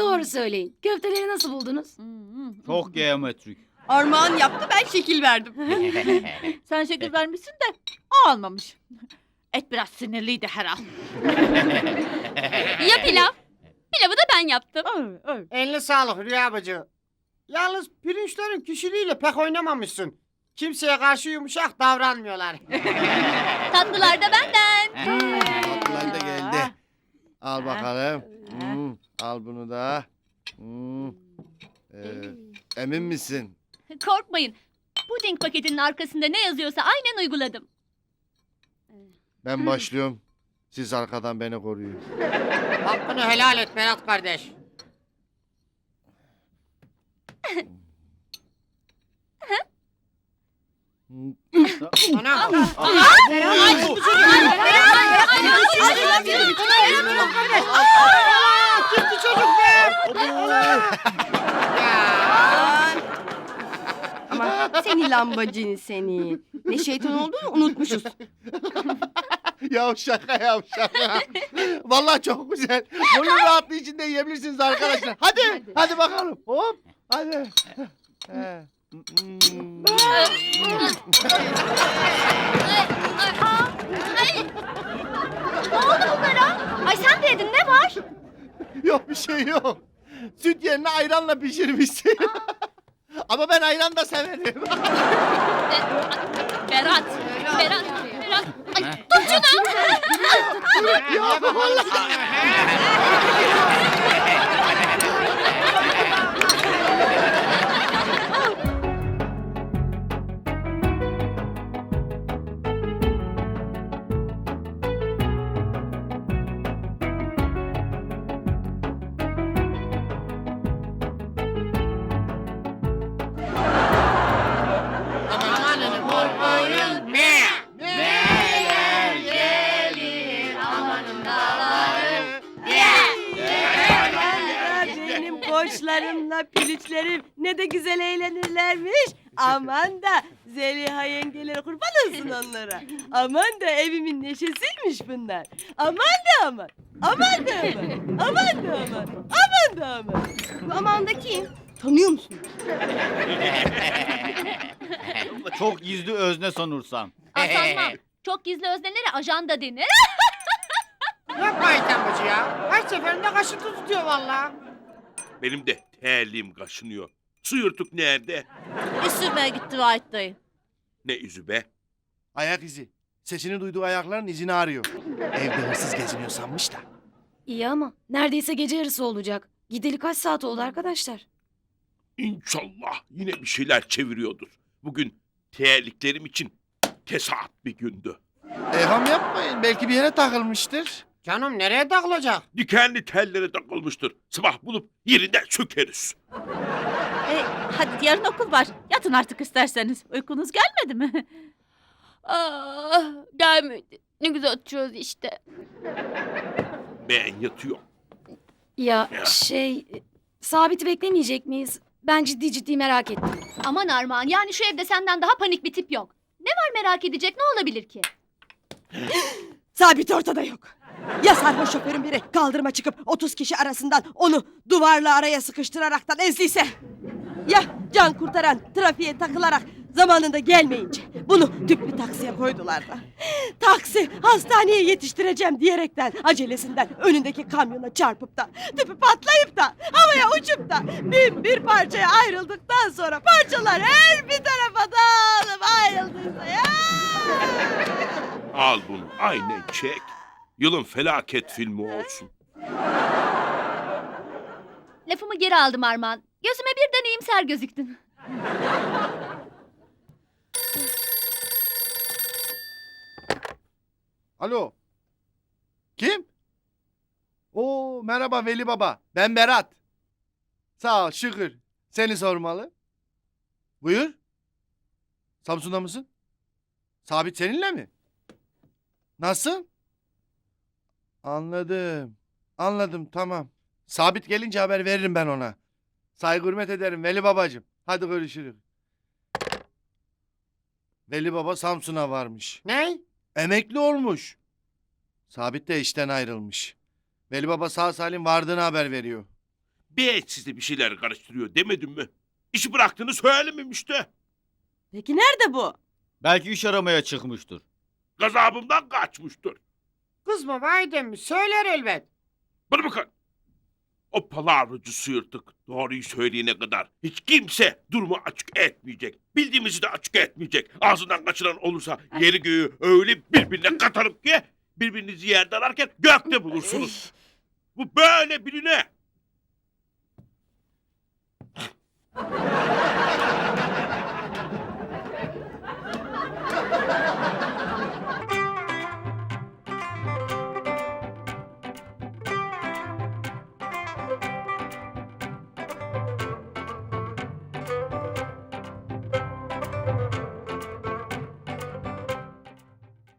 Doğru söyleyin. Köfteleri nasıl buldunuz? Çok geometrik. Armağan yaptı ben şekil verdim. Sen şekil vermişsin de o almamış. Et biraz sinirliydi herhal. Ya pilav? Pilavı da ben yaptım. Öy, öy. Eline sağlık Rüya bacı. Yalnız pirinçlerin kişiliğiyle pek oynamamışsın. Kimseye karşı yumuşak davranmıyorlar. Tatlılar da benden. Tatlılar da geldi. Al bakalım. Hmm, al bunu da. Hmm. Ee, emin misin? Korkmayın. Puding paketinin arkasında ne yazıyorsa aynen uyguladım. Ben başlıyorum. Siz arkadan beni koruyun. Hakkını helal et Berat kardeş. Hmm. Ana. Gitti çocuk be. Ama seni lambacın seni. Ne şeytan olduğunu unutmuşuz. ya şaka ya şaka. Vallahi çok güzel. Bunun rahatlığı içinde yiyebilirsiniz arkadaşlar. Hadi, hadi bakalım. Hop, hadi. He. Hmm. Ay sen de yedin ne var? Yok bir şey yok. Süt yerine ayranla pişirmişsin. Ama ben ayran da severim. Berat. Berat. Berat. Ay tut şunu. Ya vallahi. Benim koçlarımla piliçlerim ne de güzel eğlenirlermiş. Aman da Zeliha yengeleri kurban olsun onlara. Aman da evimin neşesiymiş bunlar. Aman da aman. Aman da aman. Aman da aman. Aman da aman. Bu aman da kim? Tanıyor musun? Çok gizli özne sanırsam. Sanmam. Çok gizli özneleri ajanda denir. Yapma Ayten bacı ya. Her seferinde kaşıntı tutuyor vallahi. Benim de terliğim kaşınıyor. Su yırtık nerede? İsürmeye gitti Vahit dayı. Ne yüzü be? Ayak izi. Sesini duyduğu ayakların izini arıyor. Evde hırsız geziniyor sanmış da. İyi ama neredeyse gece yarısı olacak. Gideli kaç saat oldu arkadaşlar? İnşallah yine bir şeyler çeviriyordur. Bugün terliklerim için tesaat bir gündü. Evham yapmayın. Belki bir yere takılmıştır. Canım nereye takılacak? Dikenli tellere takılmıştır. Sabah bulup yerinden sökeriz. E, hadi yarın okul var. Yatın artık isterseniz. Uykunuz gelmedi mi? Ah, gelmedi. Ne güzel oturuyoruz işte. Ben yatıyorum. Ya Ya. şey... Sabit'i beklemeyecek miyiz? Ben ciddi ciddi merak ettim. Aman Armağan yani şu evde senden daha panik bir tip yok. Ne var merak edecek ne olabilir ki? Sabit ortada yok. Ya sarhoş şoförün biri kaldırıma çıkıp 30 kişi arasından onu duvarla araya sıkıştıraraktan ezdiyse? Ya can kurtaran trafiğe takılarak zamanında gelmeyince bunu tüplü taksiye koydular da. Taksi hastaneye yetiştireceğim diyerekten acelesinden önündeki kamyona çarpıp da tüpü patlayıp da havaya uçup da bin bir parçaya ayrıldıktan sonra parçalar her bir tarafa dağılıp ayrıldıysa ya. Al bunu aynen çek. Yılın felaket filmi olsun. Lafımı geri aldım Armağan. Gözüme birden iyimser gözüktün. Alo. Kim? Oo merhaba Veli Baba. Ben Berat. Sağ ol şükür. Seni sormalı. Buyur. Samsun'da mısın? Sabit seninle mi? Nasıl? Anladım. Anladım tamam. Sabit gelince haber veririm ben ona. Saygı hürmet ederim Veli babacığım. Hadi görüşürüz. Veli baba Samsun'a varmış. Ne? Emekli olmuş. Sabit de işten ayrılmış. Veli baba sağ salim vardığını haber veriyor. Bir size bir şeyler karıştırıyor demedim mi? İşi bıraktığını söylemem işte. Peki nerede bu? Belki iş aramaya çıkmıştır. Gazabımdan kaçmıştır. Kızma Vaydem söyler elbet. Bana bakın. O palavracı sıyırtık doğruyu söyleyene kadar hiç kimse durumu açık etmeyecek. Bildiğimizi de açık etmeyecek. Ağzından kaçıran olursa yeri göğü öyle birbirine katarım ki birbirinizi yerde ararken gökte bulursunuz. Bu böyle biline.